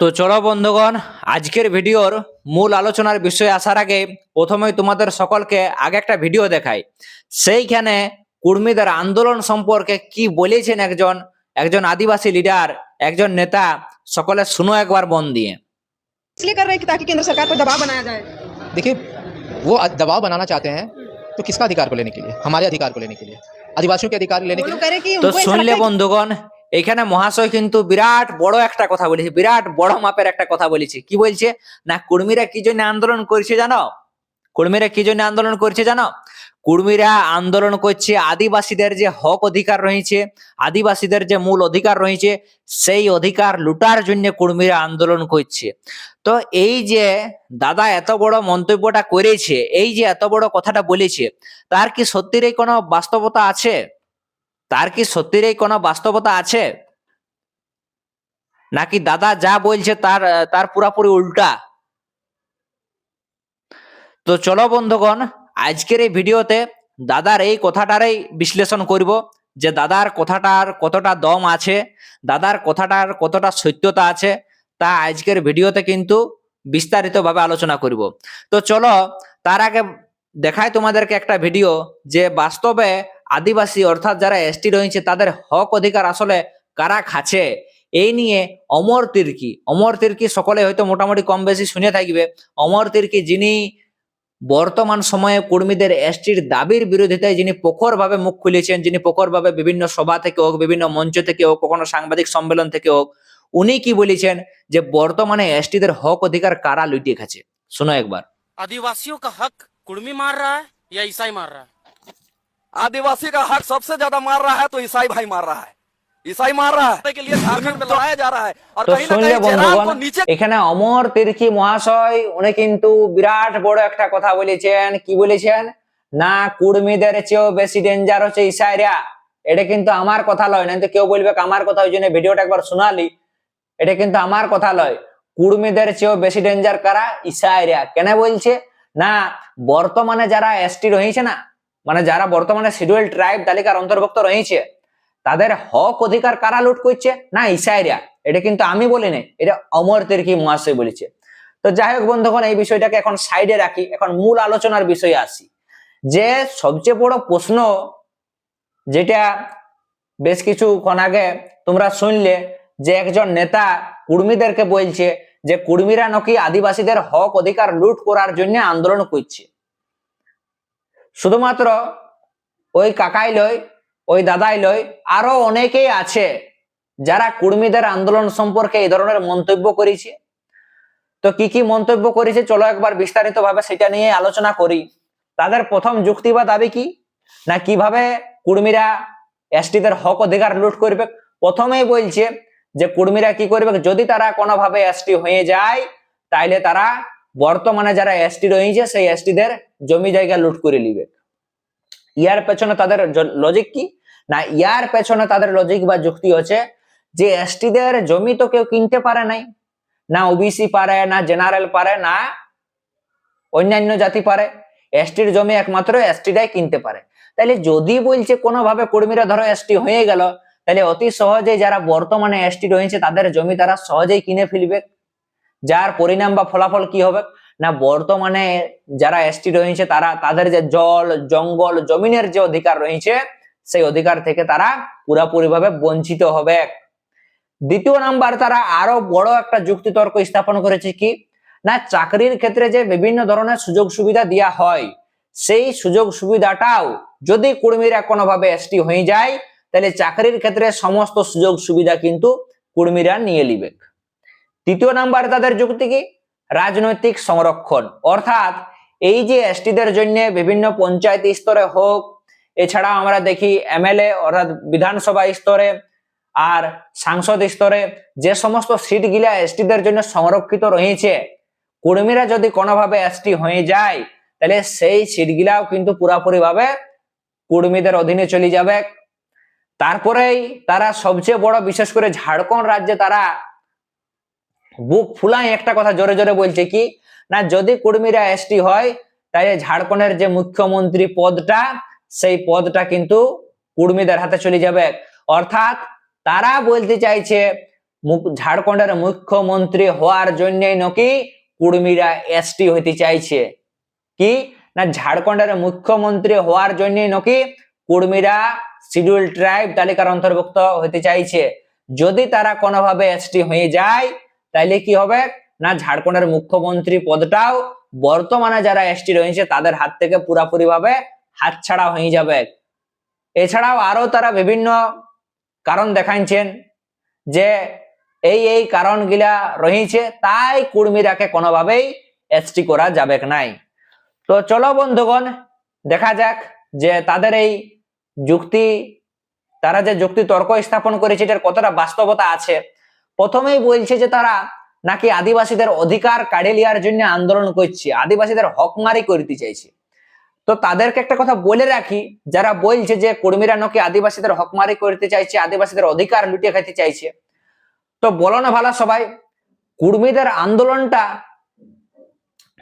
তো চলো বন্ধুগণ আজকের ভিডিওর মূল আলোচনার বিষয়ে আসার আগে প্রথমেই তোমাদের সকলকে আগে একটা ভিডিও দেখাই সেইখানে কুর্মীদের আন্দোলন সম্পর্কে কি বলেছেন একজন একজন আদিবাসী লিডার একজন নেতা সকলে শুনো একবার মন দিয়ে इसलिए कर रहे हैं कि ताकि केंद्र सरकार पर दबाव बनाया जाए देखिए वो दबाव बनाना चाहते हैं तो किसका अधिकार को लेने के लिए हमारे अधिकार को लेने के लिए आदिवासियों के अधिकार लेने वो के लोग लिए कह रहे हैं कि এখানে মহাশয় কিন্তু বিরাট বড় একটা কথা বলেছে, বিরাট বড় মাপের একটা কথা বলেছে। কি বলছে? না, কর্মীরা কি জন্য আন্দোলন করছে জানো? কর্মীরা কি জন্য আন্দোলন করছে জানো? কর্মীরা আন্দোলন করছে, আদিবাসীদের যে হক অধিকার রয়েছে, আদিবাসীদের যে মূল অধিকার রয়েছে, সেই অধিকার লুটার জন্য কর্মীরা আন্দোলন করছে। তো এই যে দাদা এত বড় মন্তব্যটা করেছে, এই যে এত বড় কথাটা বলেছে, তার কি সত্যিরই কোনো বাস্তবতা আছে? তার কি সত্যির এই কোনো বাস্তবতা আছে? নাকি দাদা যা বলছে তার তার পুরাপুরি উল্টা? তো চলো বন্ধুগণ, আজকের এই ভিডিওতে দাদার এই কথাটারই বিশ্লেষণ করব যে দাদার কথাটার কতটা দম আছে, দাদার কথাটার কতটা সত্যতা আছে, তা আজকের ভিডিওতে কিন্তু বিস্তারিতভাবে আলোচনা করব। তো চলো, তার আগে দেখায় তোমাদেরকে একটা ভিডিও যে বাস্তবে আদিবাসী, অর্থাৎ যারা এসটি রয়েছে, তাদের হক অধিকার আসলে কারা খাচ্ছে? এই নিয়ে অমর তির্কি অমর তির্কি সকলে হয়তো মোটামুটি কম বেশি শুনে থাকবে। অমর তির্কি যিনি বর্তমান সময়ে কর্মীদের এসটির দাবির বিরোধিতায় যিনি প্রখরভাবে মুখ খুলেছেন, যিনি প্রখরভাবে বিভিন্ন সভা থেকে হোক, বিভিন্ন মঞ্চ থেকে হোক, কখনো সাংবাদিক সম্মেলন থেকে হোক, উনি কি বলেছেন যে বর্তমানে এসটিদের হক অধিকার কারা লুটিয়ে খাচ্ছে? শোনো একবার। আদিবাসীও হক, কুর্মি মার রা ইসাই মার রা आदिवासी का हक सबसे ज्यादा मार रहा है तो ईसाई भाई मार रहा है ईसाई मार रहा है के लिए झारखंड में लड़ाया जा रहा है और তো कहीं ना শুনলে कहीं जयराम को বন্ধুগণ नीचे এখানে অমর তির্কি মহাশয় উনি কিন্তু বিরাট বড় একটা কথা বলেছেন কি বলেছেন না কুর্মীদের চেয়েও বেশি ডেঞ্জার হচ্ছে ইসাইরা এটা কিন্তু আমার কথা লয় না তো কেউ বলবে আমার কথা ওই জন্য ভিডিওটা একবার শোনালি এটা কিন্তু আমার কথা লয় কুর্মীদের চেয়েও বেশি ডেঞ্জার কারা ইসাইরা কেন বলছে না বর্তমানে যারা এসটি রয়েছে না মানে যারা বর্তমানে শিডিউল ট্রাইব তালিকার অন্তর্ভুক্ত রয়েছে, তাদের হক অধিকার কারা লুট করছে? না ইসাইরা এটা কিন্তু আমি বলি নাই এটা অমর তির্কি মহাশয় বলেছে। তো যাই হোক বন্ধুগণ, এই বিষয়টাকে এখন সাইডে রাখি, এখন মূল আলোচনার বিষয়ে আসি। যে সবচেয়ে বড় প্রশ্ন যেটা বেশ কিছুক্ষণ আগে তোমরা শুনলে, যে একজন নেতা কুর্মীদেরকে বলছে যে কুর্মীরা নাকি আদিবাসীদের হক অধিকার লুট করার জন্য আন্দোলন করছে। শুধুমাত্র ওই কাকাই লয় ওই দাদাই লয় আরও অনেকেই আছে যারা কুর্মীদের আন্দোলন সম্পর্কে এই ধরনের মন্তব্য করেছে। তো কি কি মন্তব্য করেছে চলো একবার বিস্তারিত ভাবে সেটা নিয়ে আলোচনা করি। তাদের প্রথম যুক্তি বা দাবি কি? না কীভাবে কুর্মীরা এসটিদের হক অধিকার লুট করবে? প্রথমেই বলছে যে কুর্মীরা কি করবে? যদি তারা কোনোভাবে এসটি হয়ে যায়, তাইলে তারা বর্তমানে যারা এসটি রয়েছে, সেই এসটিদের জমি জায়গা লুট করে নিবে। ইয়ার পেছনে তাদের লজিক কি? না, ইয়ার পেছনে তাদের লজিক বা যুক্তি হচ্ছে যে এসটিদের জমি তো কেউ কিনতে পারে নাই। না ওবিসি পারে, না জেনারেল পারে, না অন্যান্য জাতি পারে। এসটির জমি একমাত্র এসটিরাই কিনতে পারে। তাহলে যদি বলছে কোনোভাবে কর্মীরা, ধরো এসটি হয়ে গেল তাহলে অতি সহজেই যারা বর্তমানে এসটি রয়েছে, তাদের জমি তারা সহজেই কিনে ফেলবে। যার পরিণাম বা ফলাফল কি হবে? না, বর্তমানে যারা এসটি রয়েছে, তারা তাদের যে জল, জঙ্গল, জমিনের যে অধিকার রয়েছে, সেই অধিকার থেকে তারা পুরাপুরি ভাবে বঞ্চিত হবে। দ্বিতীয় নাম্বার, তারা আরও বড় একটা যুক্তি তর্ক স্থাপন করেছে কি? না, চাকরির ক্ষেত্রে যে বিভিন্ন ধরনের সুযোগ সুবিধা দেওয়া হয়, সেই সুযোগ সুবিধাটাও যদি কর্মীরা কোনোভাবে এসটি হয়ে যায়, তাহলে চাকরির ক্ষেত্রে সমস্ত সুযোগ সুবিধা কিন্তু কর্মীরা নিয়ে নিবে। তৃতীয় নাম্বার তাদের যুক্তি কি? রাজনৈতিক সংরক্ষণ। অর্থাৎ এই যে এসটিদের জন্য বিভিন্ন পঞ্চায়েত স্তরে হোক এছাড়া আমরা দেখি এমএলএ, অর্থাৎ বিধানসভা স্তরে আর সাংসদ স্তরে যে সমস্ত সিট গিলা এসটিদের জন্য সংরক্ষিত রয়েছে, কর্মীরা যদি কোনোভাবে এসটি হয়ে যায়, তাহলে সেই সিট গিলাও কিন্তু পুরাপুরি ভাবে কর্মীদের অধীনে চলে যাবে। তারপরেই তারা সবচেয়ে বড়, বিশেষ করে ঝাড়খণ্ড রাজ্যে তারা বুক ফুলাই একটা কথা জোরে জোরে বলছে কি, না যদি কর্মীরা এসটি হয় তাহলে ঝাড়খণ্ডের যে মুখ্যমন্ত্রী পদটা, সেই পদটা কিন্তু কর্মীদের হাতে চলে যাবে। অর্থাৎ তারা বলতে চাইছে ঝাড়খণ্ডের মুখ্যমন্ত্রী হওয়ার জন্যই নাকি কুর্মীরা এসটি হইতে চাইছে। কি? না ঝাড়খণ্ডের মুখ্যমন্ত্রী হওয়ার জন্যই নাকি কুর্মীরা শিডিউল ট্রাইব তালিকার অন্তর্ভুক্ত হতে চাইছে। যদি তারা কোনোভাবে এসটি হয়ে যায় তাহলে কি হবে? না, ঝাড়খণ্ডের মুখ্যমন্ত্রী পদটাও বর্তমানে যারা এসটি রয়েছে তাদের হাত থেকে পুরাপুরি ভাবে হাতছাড়া হয়ে যাবে। এছাড়াও আরও তারা বিভিন্ন কারণ দেখাইছেন যে এই এই কারণগুলা রয়েছে, তাই কুর্মীরাকে কোনোভাবেই এসটি করা যাবে নাই। তো চলো বন্ধুগণ, দেখা যাক যে তাদের এই যুক্তি, তারা যে যুক্তি তর্ক স্থাপন করেছে, এটার কতটা বাস্তবতা আছে। প্রথমেই বলছে যে তারা নাকি আদিবাসীদের অধিকার কাড়ে লিয়ার জন্য আন্দোলন করছে, আদিবাসীদের হকমারি করতে চাইছে। তো তাদেরকে একটা কথা বলে রাখি, যারা বলছে যে কর্মীরা নাকি আদিবাসীদের হকমারি করতে চাইছে, আদিবাসীদের অধিকার লুটিয়ে খেতে চাইছে। তো বলো না ভালো সবাই, কুর্মীদের আন্দোলনটা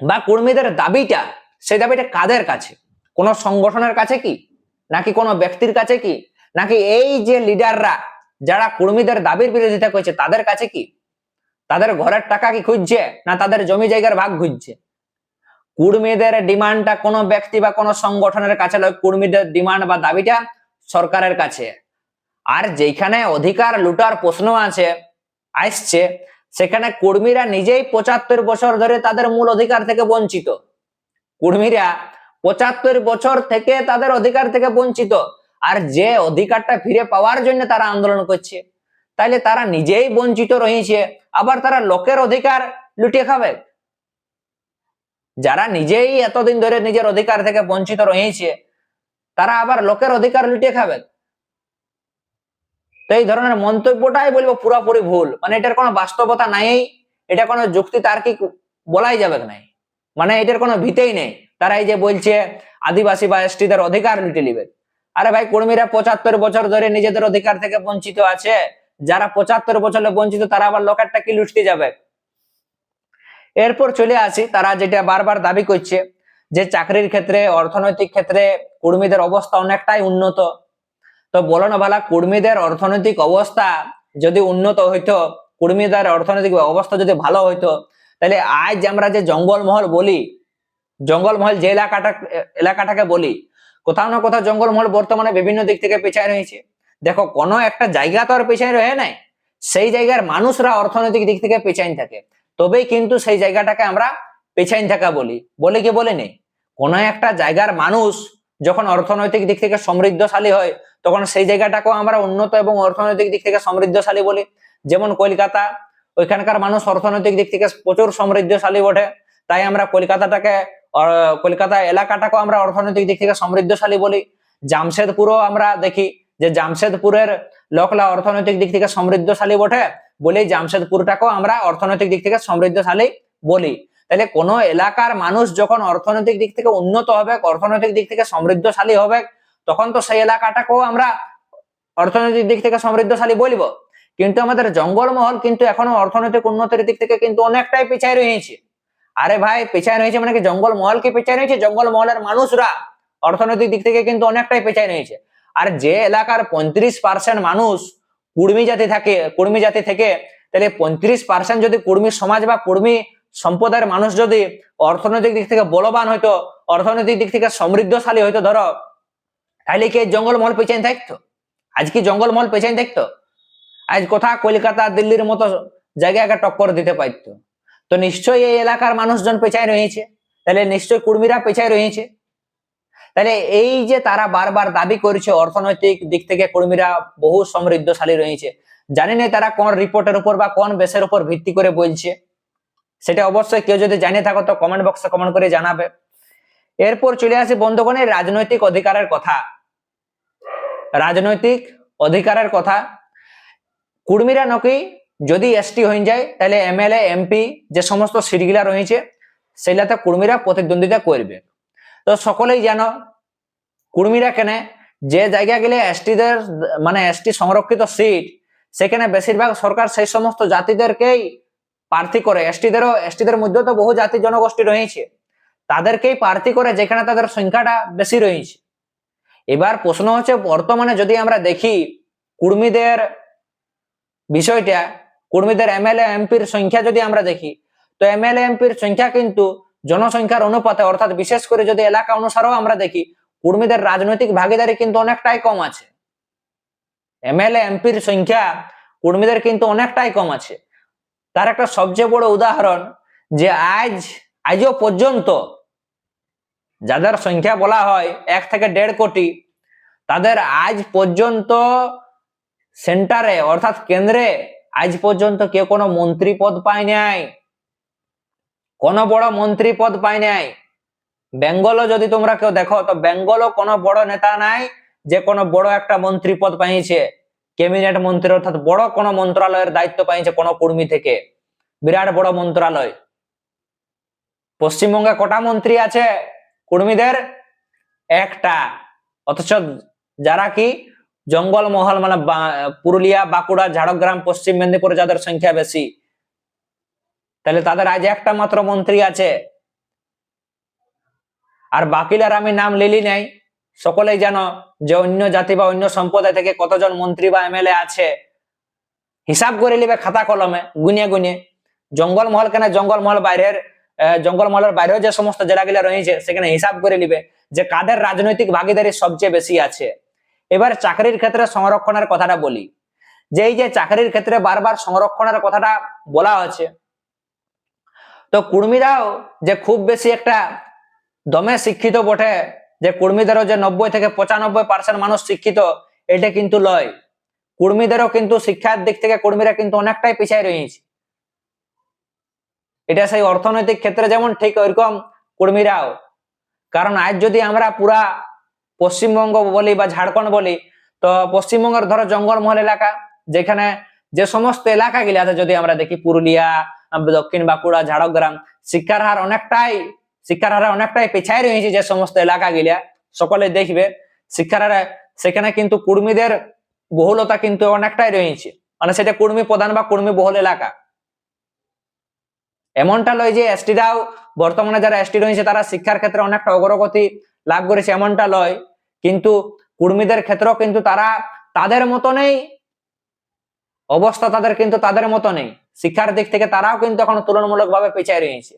বা কর্মীদের দাবিটা, সেই দাবিটা কাদের কাছে? কোন সংগঠনের কাছে কি? নাকি কোনো ব্যক্তির কাছে কি? নাকি এই যে লিডাররা যারা কর্মীদের দাবির বিরোধিতা করছে, তাদের কাছে কি? তাদের ঘরের টাকা কি খুঁজছে? না তাদের জমি জায়গার ভাগ খুঁজছে? কুর্মীদের ডিমান্ডটা কোনো ব্যক্তি বা কোনো সংগঠনের কাছে নয়, কুর্মীদের ডিমান্ড বা দাবিটা সরকারের কাছে। আর যেখানে অধিকার লুটার প্রশ্ন আছে, আসছে, সেখানে কর্মীরা নিজেই পঁচাত্তর বছর ধরে তাদের মূল অধিকার থেকে বঞ্চিত। কর্মীরা পঁচাত্তর বছর থেকে তাদের অধিকার থেকে বঞ্চিত। আর যে অধিকারটা ফিরে পাওয়ার জন্য তারা আন্দোলন করছে। তাইলে তারা নিজেই বঞ্চিত রয়েছে আবার তারা লোকের অধিকার লুটিয়ে খাবে? যারা নিজেই এতদিন ধরে নিজের অধিকার থেকে বঞ্চিত রয়েছে তারা আবার লোকের অধিকার লুটিয়ে খাবে? তো এই ধরনের মন্তব্যটাই বলব পুরোপুরি ভুল। মানে এটার কোনো বাস্তবতা নাই, এটা কোনো যুক্তি তার্কিক বলাই যাবে নাই? মানে এটার কোনো ভিতেই নেই। তারা এই যে বলছে, আদিবাসী বা এসটিদের অধিকার লুটে নিবে। আরে ভাই, কর্মীরা পঁচাত্তর বছর ধরে নিজেদের অধিকার থেকে বঞ্চিত আছে। যারা পঁচাত্তর বছরে বঞ্চিত, তারা আবার লোকেরটা কি লুটতে যাবে? এরপর চলে আসি, তারা যেটা বারবার দাবি করছে যে চাকরির ক্ষেত্রে, অর্থনৈতিক ক্ষেত্রে কর্মীদের অবস্থা অনেকটাই উন্নত। তো বলো না ভালা, কর্মীদের অর্থনৈতিক অবস্থা যদি উন্নত হইতো, কর্মীদের অর্থনৈতিক অবস্থা যদি ভালো হইতো, তাহলে আজ আমরা যে জঙ্গলমহল বলি, জঙ্গলমহল যে এলাকাটা, এলাকাটাকে বলি কোথাও না কোথাও জঙ্গলমহল বর্তমানে বিভিন্ন দিক থেকে পেছায় রয়েছে। দেখো, কোনো একটা জায়গা তো আর পেছায় রয়ে নাই। সেই জায়গার মানুষরা অর্থনৈতিক দিক থেকে পেছাইন থাকে। তবেই কিন্তু সেই জায়গাটাকে আমরা পেছাইন থাকা বলি। বলে কি বলে নেই? কোনো একটা জায়গার মানুষ যখন অর্থনৈতিক দিক থেকে সমৃদ্ধশালী হয়, তখন সেই জায়গাটাকেও আমরা উন্নত এবং অর্থনৈতিক দিক থেকে সমৃদ্ধশালী বলি। যেমন কলকাতা, ওইখানকার মানুষ অর্থনৈতিক দিক থেকে প্রচুর সমৃদ্ধশালী বটে। তাই আমরা কলকাতাটাকে কলকাতা এলাকাটাকেও আমরা অর্থনৈতিক দিক থেকে সমৃদ্ধশালী বলি। জামশেদপুরও আমরা দেখি যে জামশেদপুরের লোকলা অর্থনৈতিক দিক থেকে সমৃদ্ধশালী বটে বলেই জামশেদপুরটাকেও আমরা অর্থনৈতিক দিক থেকে সমৃদ্ধশালী বলি। তাহলে কোনো এলাকার মানুষ যখন অর্থনৈতিক দিক থেকে উন্নত হবে, অর্থনৈতিক দিক থেকে সমৃদ্ধশালী হবে, তখন তো সেই এলাকাটাকেও আমরা অর্থনৈতিক দিক থেকে সমৃদ্ধশালী বলব। কিন্তু আমাদের জঙ্গলমহল কিন্তু এখনও অর্থনৈতিক উন্নতির দিক থেকে কিন্তু অনেকটাই পিছায় রয়েছে আরে ভাই পিছায় রয়েছে মানে কি? জঙ্গলমহল কি পিছায় রয়েছে? জঙ্গলমহলের মানুষরা অর্থনৈতিক দিক থেকে কিন্তু অনেকটাই পিছায় রয়েছে। আর যে এলাকার পঁয়ত্রিশ পার্সেন্ট মানুষ কুর্মী জাতি থাকে, কুর্মী জাতি থেকে, তাহলে পঁয়ত্রিশ পার্সেন্ট যদি কুর্মী সমাজ বা কুর্মী সম্প্রদায়ের মানুষ যদি অর্থনৈতিক দিক থেকে বলবান হইতো অর্থনৈতিক দিক থেকে সমৃদ্ধশালী হইতো ধরো, তাহলে কি জঙ্গলমহল পেছাইন থাকতো? আজ কি জঙ্গল জঙ্গলমহল পেছাইন থাকতো? আজ কোথা কলকাতা, দিল্লির মতো জায়গাকে টক্কর দিতে পারতো। তো নিশ্চয়ই এই এলাকার মানুষজন পেছায় রয়েছে। তাহলে নিশ্চয়ই কুর্মীরা পেছায় রয়েছে। তাহলে এই যে তারা বারবার দাবি করছে অর্থনৈতিক দিক থেকে কর্মীরা বহু সমৃদ্ধশালী রয়েছে। জানি না তারা কোন রিপোর্টের উপর বা কোন বেসের উপর ভিত্তি করে বলছে। সেটা অবশ্যই কেউ যদি জানিয়ে থাকো তো কমেন্ট বক্সে কমেন্ট করে জানাবে। এরপর চলে আসি বন্ধুগণের রাজনৈতিক অধিকারের কথা। রাজনৈতিক অধিকারের কথা। কুর্মীরা নাকি যদি এসটি হয়ে যায়, তাহলে এমএলএ এমপি যে সমস্ত সিটগুলা রয়েছে, সেগুলাতে কুর্মীরা প্রতিদ্বন্দ্বিতা করবে। তো সকলেই জানো, কুর্মীরা কেন? যে জায়গা গেলে এসটিদের মানে এসটি সংরক্ষিত সিট, সেখানে বেশিরভাগ সরকার সেই সমস্ত জাতিদেরকেই প্রার্থী করে। এসটিদেরও এসটিদের মধ্যে তো বহু জাতি জনগোষ্ঠী রয়েছে। তাদেরকেই প্রার্থী করে যেখানে তাদের সংখ্যাটা বেশি রয়েছে। এবার প্রশ্ন হচ্ছে, বর্তমানে যদি আমরা দেখি, কুর্মীদের বিষয়টা কুর্মীদের এমএলএ এমপির সংখ্যা যদি আমরা দেখি, তো এমএলএ এমপির সংখ্যা কিন্তু জনসংখ্যার অনুপাতে, অর্থাৎ বিশেষ করে যদি এলাকা অনুসারেও আমরা দেখি, কুর্মীদের রাজনৈতিক ভাগিদারি কিন্তু অনেকটাই কম আছে। এমএলএ এমপির সংখ্যা কুর্মীদের কিন্তু অনেকটাই কম আছে। তার একটা সবচেয়ে বড় উদাহরণ যে আজ, আজও পর্যন্ত যাদের সংখ্যা বলা হয় এক থেকে দেড় কোটি, তাদের আজ পর্যন্ত সেন্টারে, অর্থাৎ কেন্দ্রে আজ পর্যন্ত কেউ কোনো মন্ত্রী পদ পায় নাই। কোন বড় মন্ত্রী পদ পায় নাই। বেঙ্গলও যদি তোমরা কেউ দেখো, তো বেঙ্গলও কোনো বড় নেতা নাই যে কোনো বড় একটা মন্ত্রী পদ পাইছে। ক্যাবিনেট মন্ত্রী অর্থাৎ বড় কোনো মন্ত্রালয়ের দায়িত্ব পাইছে কোনো কর্মী থেকে। বিরাট বড় মন্ত্রালয়। পশ্চিমবঙ্গে কটা মন্ত্রী আছে? কর্মীদের একটা। অথচ যারা কি জঙ্গল মহল মানে পুরুলিয়া বাঁকুড়া ঝাড়গ্রাম পশ্চিম মেদিনীপুরে যাদের সংখ্যা বেশি। তাহলে তাদের আজ একটা মাত্র মন্ত্রী আছে। আর বাকিলার আমি নাম লিলি নাই। সকলেই জানো যে অন্য জাতি বা অন্য সম্প্রদায় থেকে কতজন মন্ত্রী বা এমএলএ আছে। হিসাব করে নিবে খাতা কলমে গুনিয়ে গুনিয়ে জঙ্গল মহল কেন? জঙ্গল মহল বাইরের আহ, জঙ্গল মহলের বাইরেও যে সমস্ত জেলাগুলো রয়েছে সেখানে হিসাব করে নিবে যে কাদের রাজনৈতিক ভাগিদারি সবচেয়ে বেশি আছে। এবার চাকরির ক্ষেত্রে সংরক্ষণের কথাটা বলি। যে এই যে চাকরির ক্ষেত্রে বারবার সংরক্ষণের কথাটা বলা হচ্ছে তো কুর্মীরাও যে খুব বেশি একটা দমে শিক্ষিত বটে, যে কর্মীদেরও যে নব্বই থেকে পঁচানব্বই পার্সেন্ট মানুষ শিক্ষিত, এটা কিন্তু লয়। কর্মীদেরও কিন্তু শিক্ষার দিক থেকে কর্মীরা কিন্তু অনেকটাই পিছিয়ে রয়েছে। এটা সেই অর্থনৈতিক ক্ষেত্রে যেমন ঠিক ওইরকম কর্মীরাও। কারণ আজ যদি আমরা পুরা পশ্চিমবঙ্গ বলি বা ঝাড়খণ্ড বলি, তো পশ্চিমবঙ্গের ধরো জঙ্গলমহল এলাকা, যেখানে যে সমস্ত এলাকা গিলা আছে, যদি আমরা দেখি পুরুলিয়া দক্ষিণ বাঁকুড়া, ঝাড়গ্রাম, শিক্ষার হার অনেকটাই, শিক্ষার হারে অনেকটাই পিছাই রয়েছে যে সমস্ত এলাকা গিলা সকলে দেখবে, শিক্ষার হারে সেখানে কিন্তু কর্মীদের বহুলতা কিন্তু অনেকটাই রয়েছে। মানে সেটা কর্মী প্রধান বা কর্মী বহুল এলাকা। এমনটা লয় যে এসটিরাও, বর্তমানে যারা এসটি রয়েছে, তারা শিক্ষার ক্ষেত্রে অনেকটা অগ্রগতি লাভ করেছে, এমনটা লয় কিন্তু কর্মীদের ক্ষেত্রেও কিন্তু তারা তাদের মতনই, অবস্থা তাদের কিন্তু তাদের মতো নেই শিক্ষার দিক থেকে তারাও কিন্তু এখন তুলনামূলক ভাবে পিছিয়ে রয়েছে।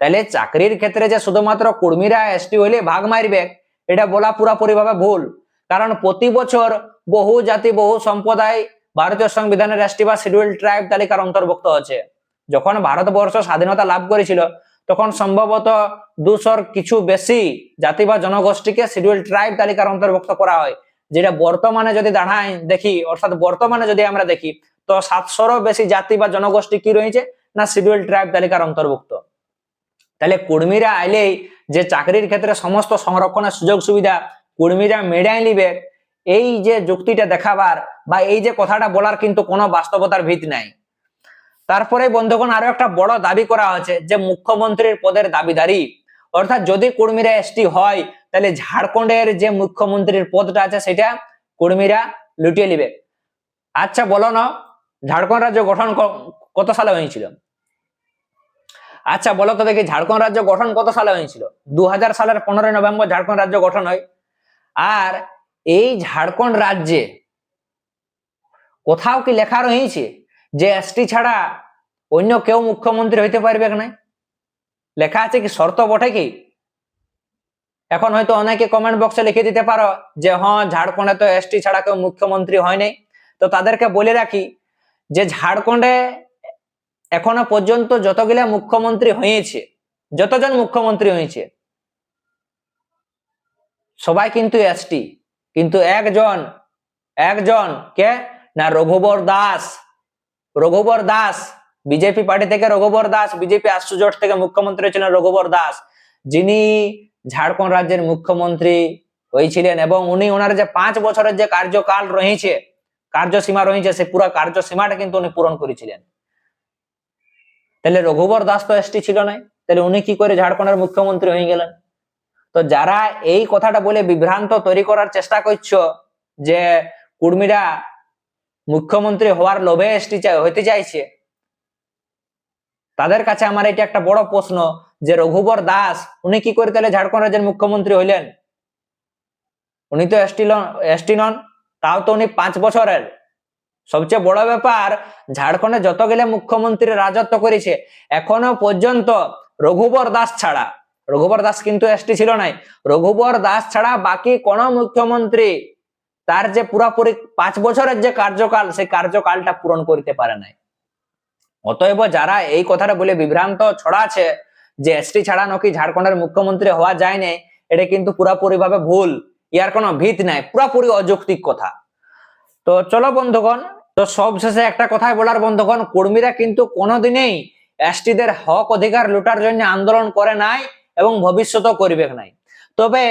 তাহলে চাকরির ক্ষেত্রে যে শুধুমাত্র কর্মীরা এসটি হইলে ভাগ মারবে, এটা বলা পুরাপুরি ভাবে ভুল। কারণ প্রতি বছর বহু জাতি, বহু সম্প্রদায় ভারতীয় সংবিধানের এসটি বা শিডিউল ট্রাইব তালিকার অন্তর্ভুক্ত আছে। যখন ভারতবর্ষ স্বাধীনতা লাভ করেছিল তখন সম্ভবত দুশোর কিছু বেশি জাতি বা জনগোষ্ঠীকে শিডিউল ট্রাইব তালিকার অন্তর্ভুক্ত করা হয়, যেটা বর্তমানে যদি দাঁড়ায় দেখি, অর্থাৎ বর্তমানে যদি আমরা দেখি, তো সাতশোরও বেশি জাতি বা জনগোষ্ঠী কি রয়েছে না শিডিউল ট্রাইব তালিকার অন্তর্ভুক্ত? তাহলে কর্মীরা আইলেই যে চাকরির ক্ষেত্রে সমস্ত সংরক্ষণের সুযোগ সুবিধা কর্মীরা মেডাই নিবে, এই যে যুক্তিটা দেখাবার বা এই যে কথাটা বলার কিন্তু কোনো বাস্তবতার ভিত নাই। তারপরে বন্ধুগণ আরও একটা বড় দাবি করা হয়েছে যে মুখ্যমন্ত্রীর পদের দাবিদারি। অর্থাৎ যদি কর্মীরা এসটি হয়, তাহলে ঝাড়খণ্ডের যে মুখ্যমন্ত্রীর পদটা আছে, সেটা কর্মীরা লুটিয়ে নিবে। আচ্ছা বলো না, ঝাড়খণ্ড রাজ্য গঠন কত সালে হয়েছিল? আচ্ছা বলো তো দেখি, ঝাড়খণ্ড রাজ্য গঠন কত সালে হয়েছিল? দু হাজার সালের পনেরোই নভেম্বর ঝাড়খণ্ড রাজ্য গঠন হয়। আর এই ঝাড়খণ্ড রাজ্যে কোথাও কি লেখা রয়েছে? যে এসটি ছাড়া অন্য কেউ মুখ্যমন্ত্রী হইতে পারবে না লেখা আছে কি, শর্ত বটে কি? এখন হয়তো অনেকে কমেন্ট বক্সে লিখে দিতে পারো যে হ্যাঁ ঝাড়খণ্ডে তো এসটি ছাড়া কেউ মুখ্যমন্ত্রী হয় নাই। তো তাদেরকে বলে রাখি যে, ঝাড়খণ্ডে এখনও পর্যন্ত যতগুলা মুখ্যমন্ত্রী হয়েছে, যতজন মুখ্যমন্ত্রী হয়েছে, সবাই কিন্তু এসটি। কিন্তু একজন একজন কে? না রঘুবর দাস। রঘুবর দাস, বিজেপি পার্টি থেকে রঘুবর দাস, বিজেপি আশুজোট থেকে মুখ্যমন্ত্রী ছিলেন রঘুবর দাস। যিনি ঝাড়খণ্ড রাজ্যের মুখ্যমন্ত্রী হয়েছিলেন এবং উনি ওনার যে পাঁচ বছরের যে কার্যকাল রয়েছে কার্যসীমা রয়েছে সে পুরো কার্যসীমাটা কিন্তু উনি পূরণ করেছিলেন। তাহলে রঘুবর দাস তো এসটি ছিল না তাহলে উনি কি করে ঝাড়খণ্ডের মুখ্যমন্ত্রী হয়ে গেলেন? তো যারা এই কথাটা বলে বিভ্রান্ত তৈরি করার চেষ্টা করছ যে কুর্মীরা মুখ্যমন্ত্রী হওয়ার লোভে এসটি হইতে চাইছে। তাদের কাছে আমার এটা একটা বড় প্রশ্ন যে রঘুবর দাস, উনি কি করে তাহলে ঝাড়খণ্ড রাজ্যের মুখ্যমন্ত্রী হইলেন? উনি তো এসটি এসটি নন, তাও তো উনি পাঁচ বছরের। সবচেয়ে বড় ব্যাপার, ঝাড়খণ্ডে যত গেলে মুখ্যমন্ত্রী রাজত্ব করেছে, এখনও পর্যন্ত রঘুবর দাস ছাড়া। রঘুবর দাস কিন্তু এসটি ছিল নাই। রঘুবর দাস ছাড়া বাকি কোন মুখ্যমন্ত্রী তার যে পুরাপুরি পাঁচ বছরের যে কার্যকাল, সেই কার্যকালটা পূরণ করতে পারে নাই। অতএব যারা এই কথাটা বলে বিভ্রান্ত ছড়াছে যে এসটি ছাড়া নাকি ঝাড়খণ্ডের মুখ্যমন্ত্রী হওয়া যায় নাই, এটা কিন্তু পুরাপুরি ভাবে ভুল। ইয়ার কোনো ভিত নাই, পুরাপুরি অযৌক্তিক কথা। তো চলো বন্ধুগণ, তো সব শেষে একটা কথাই বলার বন্ধুগণ, কর্মীরা কিন্তু কোনোদিনই এসটিদের হক, অধিকার লুটার জন্য আন্দোলন করে নাই এবং ভবিষ্যতেও করবে নাই। তবে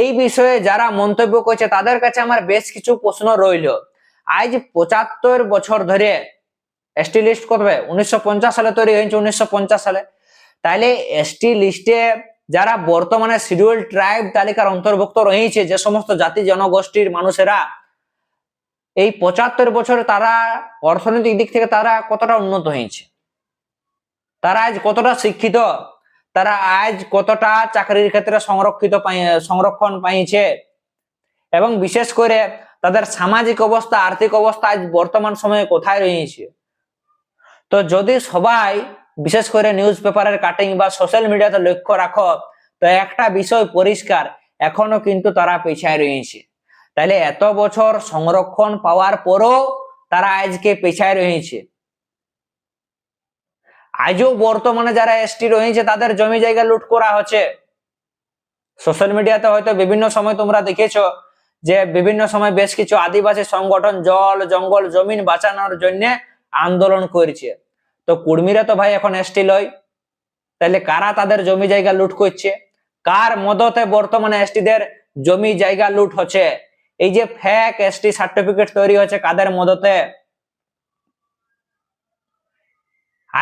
এই বিষয়ে যারা মন্তব্য করছে, তাদের কাছে আমার বেশ কিছু প্রশ্ন রইল। আজ পঁচাত্তর বছর ধরে এসটি লিস্ট করবে উনিশশো সালে তৈরি হয়েছে, উনিশশো পঞ্চাশ সালে। তাইলে এসটি লিস্টে যারা বর্তমানে শিডিউল ট্রাইব তালিকার অন্তর্ভুক্ত রয়েছে, যে সমস্ত জাতি জনগোষ্ঠীর মানুষেরা, এই পঁচাত্তর বছর তারা অর্থনৈতিক দিক থেকে তারা কতটা উন্নত হয়েছে? তারা আজ কতটা শিক্ষিত? তারা আজ কতটা চাকরির ক্ষেত্রে সংরক্ষিত সংরক্ষণ পাইছে? এবং বিশেষ করে তাদের সামাজিক অবস্থা, আর্থিক অবস্থা আজ বর্তমান সময়ে কোথায় রয়েছে? তো যদি সবাই, বিশেষ করে নিউজ পেপারের কাটিং বা সোশ্যাল মিডিয়াতে লক্ষ্য রাখো, তো একটা বিষয় পরিষ্কার, এখনও কিন্তু তারা পেছায় রয়েছে। তাহলে এত বছর সংরক্ষণ পাওয়ার পরও তারা আজকে পেছায় রয়েছে। আজও বর্তমানে যারা এসটি রয়েছে, তাদের জমি জায়গা লুট করা হচ্ছে। সোশ্যাল মিডিয়াতে হয়তো বিভিন্ন সময় তোমরা দেখেছ যে বিভিন্ন সময় বেশ কিছু আদিবাসী সংগঠন জল, জঙ্গল, জমিন বাঁচানোর জন্য আন্দোলন করছে। তো কুর্মীরা তো ভাই এখন এসটি লয়। তাহলে কারা তাদের জমি জায়গা লুট করছে? কার মদতে বর্তমানে এসটিদের জমি জায়গা লুট হচ্ছে? এই যে ফেক এসটি সার্টিফিকেট তৈরি হচ্ছে কাদের মদতে?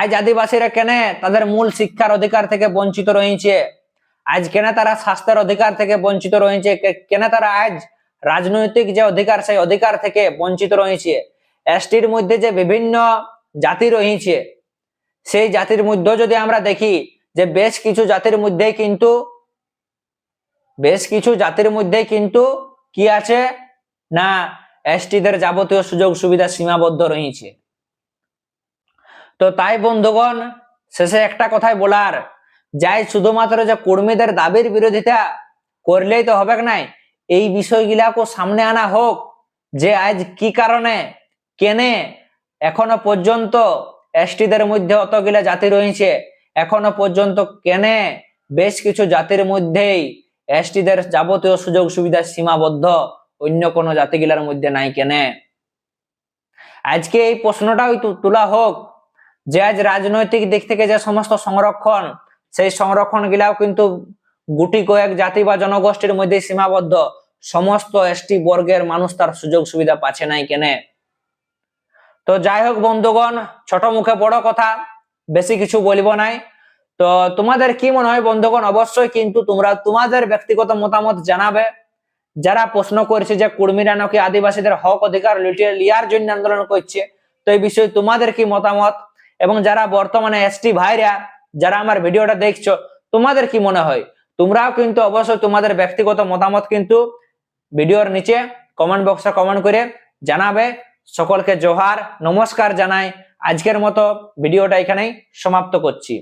আজ আদিবাসীরা কেন? তাদের মূল শিক্ষার অধিকার থেকে বঞ্চিত রয়েছে। আজ কেন তারা স্বাস্থ্যের অধিকার থেকে বঞ্চিত রয়েছে? কেন তারা আজ রাজনৈতিক যে অধিকার, সেই অধিকার থেকে বঞ্চিত রয়েছে? এসটির মধ্যে যে বিভিন্ন জাতি রয়েছে, সেই জাতির মধ্যে যদি আমরা দেখি যে বেশ কিছু জাতির মধ্যে কিন্তু, বেশ কিছু জাতির মধ্যে কিন্তু কি আছে? না, এসটিদের যাবতীয় সুযোগ সুবিধা সীমাবদ্ধ রয়েছে। তো তাই বন্ধুগণ, শেষে একটা কথাই বলার। যাই শুধুমাত্র যে কর্মীদের দাবির বিরোধিতা করলেই তো হবে নাই, এই বিষয়গুলাকে সামনে আনা হোক। যে আজ কি কারণে, কেনে, এখনও পর্যন্ত এসটিদের মধ্যে অতগুলা জাতি রয়েছে, এখনও পর্যন্ত কেনে, বেশ কিছু জাতির মধ্যেই এসটিদের যাবতীয় সুযোগ সুবিধা সীমাবদ্ধ, অন্য কোনো জাতিগুলার মধ্যে নাই কেনে। আজকে এই প্রশ্নটাই তোলা হোক যে আজ রাজনৈতিক দিক থেকে যে সমস্ত সংরক্ষণ, সেই সংরক্ষণ গিলাও কিন্তু গুটি কয়েক জাতি বা জনগোষ্ঠীর মধ্যে সীমাবদ্ধ। সমস্ত এসটি বর্গের মানুষ তার সুযোগ সুবিধা পাচ্ছে নাই কেনে। তো যাই হোক বন্ধুগণ, ছোট মুখে বড় কথা, বেশি কিছু বলব নাই। তো তোমাদের কি মনে হয় বন্ধুগণ? অবশ্যই কিন্তু তোমরা তোমাদের ব্যক্তিগত মতামত জানাবে। যারা প্রশ্ন করছে যে কুর্মীরা নাকি আদিবাসীদের হক অধিকার লুটিয়ে লিয়ার জন্য আন্দোলন করছে, তো এই বিষয়ে তোমাদের কি মতামত? এবং যারা বর্তমানে এসটি ভাইরা, যারা আমার ভিডিওটা দেখছ, তোমাদের কি মনে হয়? তোমরাও কিন্তু অবশ্যই তোমাদের ব্যক্তিগত মতামত কিন্তু ভিডিওর নিচে কমেন্ট বক্সে কমেন্ট করে জানাবে। সকলকে জোহার, নমস্কার জানাই। আজকের মতো ভিডিওটা এখানেই সমাপ্ত করছি।